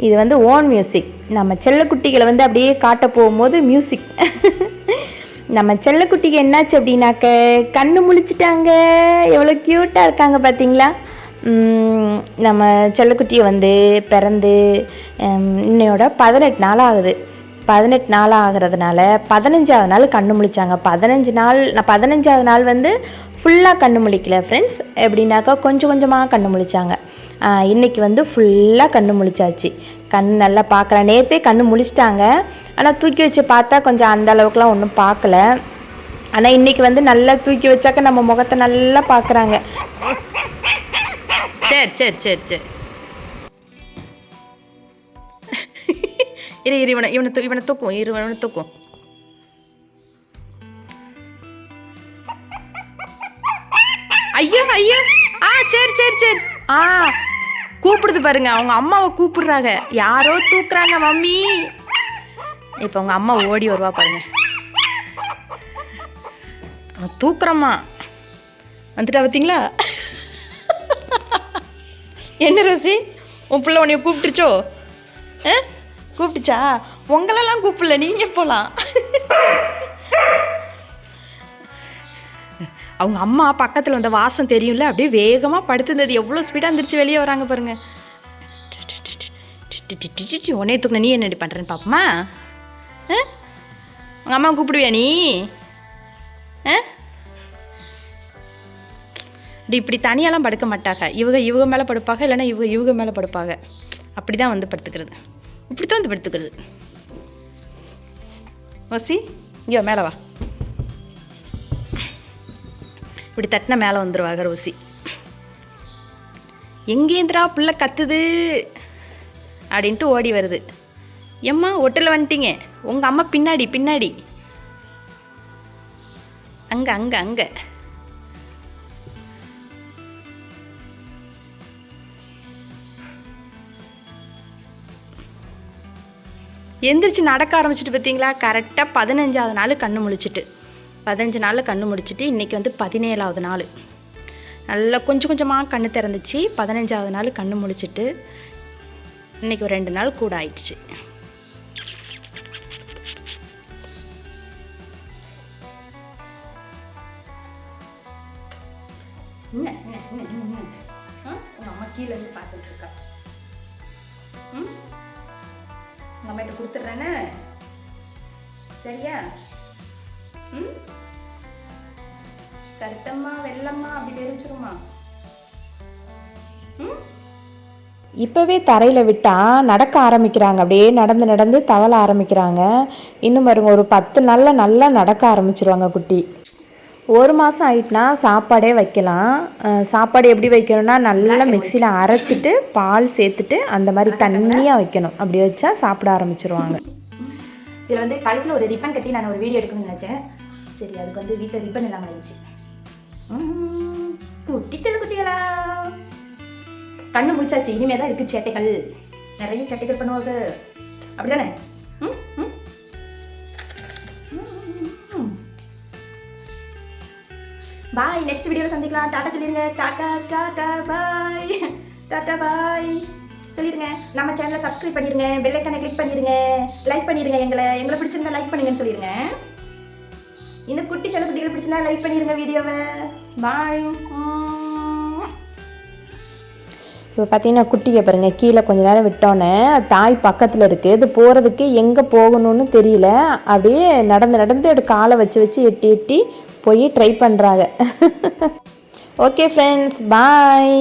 இது வந்து own music நம்ம செல்லக்குட்டிகளை வந்து அப்படியே காட்ட போகும்போது மியூசிக் நம்ம செல்லக்குட்டிக்கு என்னாச்சு அப்படின்னாக்க கண்ணு முழிச்சிட்டாங்க எவ்வளோ க்யூட்டாக இருக்காங்க பார்த்தீங்களா நம்ம செல்லக்குட்டியை வந்து பிறந்து இன்னையோட பதினெட்டு நாள் ஆகுது பதினெட்டு நாள் ஆகிறதுனால பதினஞ்சாவது நாள் கண்ணு முழிச்சாங்க. பதினஞ்சு நாள் நான் பதினஞ்சாவது நாள் வந்து ஃபுல்லாக கண்ணு முழிக்கல ஃப்ரெண்ட்ஸ் எப்படின்னாக்கா கொஞ்சம் கொஞ்சமாக கண்ணு முழிச்சாங்க. இன்றைக்கி வந்து ஃபுல்லாக கண்ணு முழிச்சாச்சு. கண் நல்லா பார்க்குறேன் நேற்றே கண்ணு முழிச்சிட்டாங்க. ஆனால் தூக்கி வச்சு பார்த்தா கொஞ்சம் அந்த அளவுக்குலாம் ஒன்றும் பார்க்கல. ஆனால் இன்றைக்கி வந்து நல்லா தூக்கி வச்சாக்க நம்ம முகத்தை நல்லா பார்க்குறாங்க. சரி சரி சரி சரி. இரு இரு இவனை இவனை தூ இவனை தூக்கும் இரு இவனை தூக்கும் ஐயோ ஐயோ ஆ சரி சரி சரி. ஆ கூப்பிடுது பாருங்க. அவங்க அம்மாவை கூப்பிடுறாங்க. யாரோ தூக்குறாங்க மம்மி. இப்போ அவங்க அம்மா ஓடி வருவா பாருங்க. அவன் தூக்குறம்மா. வந்துட்டா பார்த்தீங்களா என்ன ரோசி? உன் பிள்ளை உன்னைய கூப்பிட்டுருச்சோ? ஆ? கூப்பிட்டுச்சா? உங்களெல்லாம் கூப்பிடல நீங்கள் போகலாம் அவங்க அம்மா பக்கத்தில் வந்த வாசம் தெரியும்ல அப்படியே வேகமாக படுத்திருந்தது. எவ்வளோ ஸ்பீடாக இருந்துருச்சு வெளியே வராங்க பாருங்க. உன்னே தூக்குன நீ என்ன பண்ணுறேன்னு பாப்பமா உங்கள் அம்மா கூப்பிடுவியா நீ ஆ இப்படி தனியாலாம் படுக்க மாட்டாங்க இவங்க இவங்க மேலே படுப்பாங்க இல்லைன்னா இவங்க இவங்க மேலே படுப்பாங்க அப்படி தான் வந்து படுத்துக்கிறது இப்படி தான் வந்து படுத்துக்கிறது. ஓசி இங்கே மேலே வா. இப்படி தட்டினா மேலே வந்துடுவாங்க ரோசி எங்கேந்திரா புள்ள கத்துது? அப்படின்ட்டு ஓடி வருது. எம்மா ஒட்டில் வந்துட்டீங்க. உங்கள் அம்மா பின்னாடி பின்னாடி. அங்கே அங்கே அங்கே. எந்திரிச்சு நடக்க ஆரம்பிச்சிட்டு பார்த்தீங்களா? கரெக்டாக பதினஞ்சாவது நாள் கண்ணு முழிச்சிட்டு. பதினஞ்சு நாளில் கண்ணு முடிச்சிட்டு இன்றைக்கி வந்து பதினேழாவது நாள். நல்லா கொஞ்சம் கொஞ்சமாக கண்ணு திறந்துச்சு. பதினஞ்சாவது நாள் கண்ணு முழிச்சிட்டு இன்றைக்கி ஒரு ரெண்டு நாள் கூட ஆயிடுச்சு. அம்மா கீழே இருந்து அவர்கிட்ட அம்மாட்ட கொடுத்துட்றேன்னு சரியா? ம்? கருத்தம்மா வெள்ளம்மா அப்படி தெரிஞ்சிருமா ம்? இப்போவே தரையில் விட்டால் நடக்க ஆரம்பிக்கிறாங்க. அப்படியே நடந்து நடந்து தவள ஆரம்பிக்கிறாங்க. இன்னும் பாருங்க ஒரு பத்து நாளில் நல்லா நடக்க ஆரம்பிச்சிருவாங்க குட்டி. ஒரு மாதம் ஆயிட்டுனா சாப்பாடே வைக்கலாம். சாப்பாடு எப்படி வைக்கணும்னா நல்லா மிக்சியில் அரைச்சிட்டு பால் சேர்த்துட்டு அந்த மாதிரி தண்ணியாக வைக்கணும். அப்படி வச்சா சாப்பிட ஆரம்பிச்சிருவாங்க. இதில் வந்து கழுத்தில் ஒரு ரிப்பன் கட்டி நான் ஒரு வீடியோ எடுக்கணும்னு நினச்சேன். சரி அதுக்கு வந்து வீட்டில் ரிப்பன் இல்லாமல் ஆயிடுச்சு. ம், குட்டி செல்ல குட்டிகளா. கண்ணு முடிச்சாச்சு இனிமே தான் இருக்குது சேட்டைகள். நிறைய சேட்டைகள் பண்ணுவாங்க. அப்படிதானே? பாய் நெக்ஸ்ட் வீடியோவில் சந்திக்கலாம். டாட்டா சொல்லிடுங்க tata tata bye tata bye சொல்லிடுங்க நம்ம சேனலை சப்ஸ்கிரைப் பண்ணிடுங்க பெல் கிளிக் பண்ணிடுங்க லைக் பண்ணிடுங்க எங்களை. எங்களை பிடிச்சிருந்தா லைக் பண்ணுங்கன்னு சொல்லிடுங்க இந்த குட்டி சில குட்டிகள் பிடிச்சிருந்தா லைக் பண்ணிடுங்க வீடியோவை. பாய் இப்போ பார்த்தீங்கன்னா குட்டியை பாருங்கள் கீழே கொஞ்ச நேரம் விட்டோன்னே தாய் பக்கத்தில் இருக்குது இது போகிறதுக்கு எங்கே போகணும்னு தெரியல. அப்படியே நடந்து நடந்து அப்படி காலை வச்சு வச்சு எட்டி எட்டி போய் ட்ரை பண்ணுறாங்க ஓகே ஃப்ரெண்ட்ஸ் பாய்